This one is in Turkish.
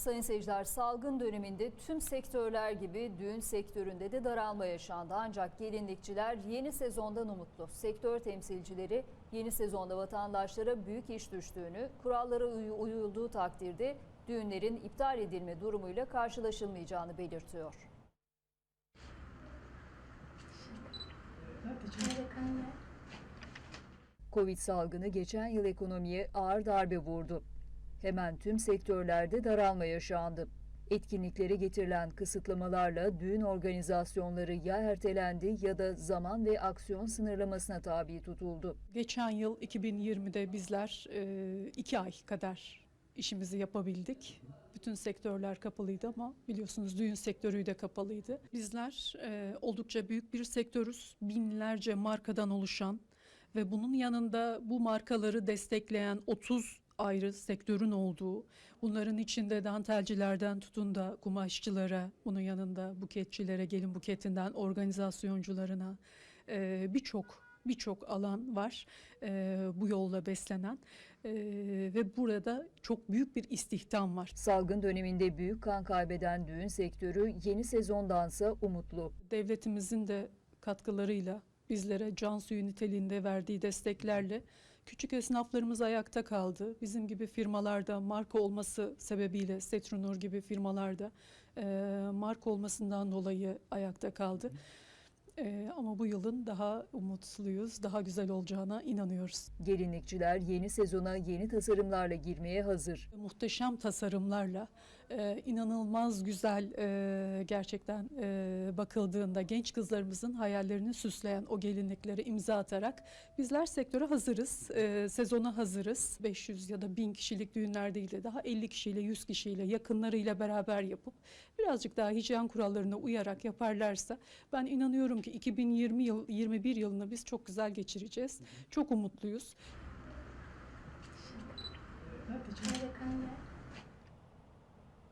Sayın seyirciler salgın döneminde tüm sektörler gibi düğün sektöründe de daralma yaşandı. Ancak gelinlikçiler yeni sezondan umutlu. Sektör temsilcileri yeni sezonda vatandaşlara büyük iş düştüğünü, kurallara uy- uyulduğu takdirde düğünlerin iptal edilme durumuyla karşılaşılmayacağını belirtiyor. Covid salgını geçen yıl ekonomiye ağır darbe vurdu. Hemen tüm sektörlerde daralma yaşandı. Etkinliklere getirilen kısıtlamalarla düğün organizasyonları ya ertelendi ya da zaman ve aksiyon sınırlamasına tabi tutuldu. Geçen yıl 2020'de bizler e, iki ay kadar işimizi yapabildik. Bütün sektörler kapalıydı ama biliyorsunuz düğün sektörü de kapalıydı. Bizler e, oldukça büyük bir sektörüz. Binlerce markadan oluşan ve bunun yanında bu markaları destekleyen 30 ayrı sektörün olduğu, bunların içinde dantelcilerden tutun da kumaşçılara, bunun yanında buketçilere, gelin buketinden organizasyoncularına e, birçok birçok alan var e, bu yolla beslenen E, ve burada çok büyük bir istihdam var. Salgın döneminde büyük kan kaybeden düğün sektörü yeni sezondansa umutlu. Devletimizin de katkılarıyla bizlere can suyu niteliğinde verdiği desteklerle küçük esnaflarımız ayakta kaldı. Bizim gibi firmalarda marka olması sebebiyle Setronur gibi firmalarda e, marka olmasından dolayı ayakta kaldı. E, ama bu yılın daha umutluyuz, daha güzel olacağına inanıyoruz. Gelinlikçiler yeni sezona yeni tasarımlarla girmeye hazır. Muhteşem tasarımlarla, e, inanılmaz güzel e, gerçekten e, bakıldığında genç kızlarımızın hayallerini süsleyen o gelinliklere imza atarak bizler sektöre hazırız, e, sezona hazırız. 500 ya da 1000 kişilik düğünler değil de daha 50 kişiyle, 100 kişiyle, yakınlarıyla beraber yapıp birazcık daha hijyen kurallarına uyarak yaparlarsa ben inanıyorum ki 2020 yıl 21 yılını biz çok güzel geçireceğiz. Çok umutluyuz.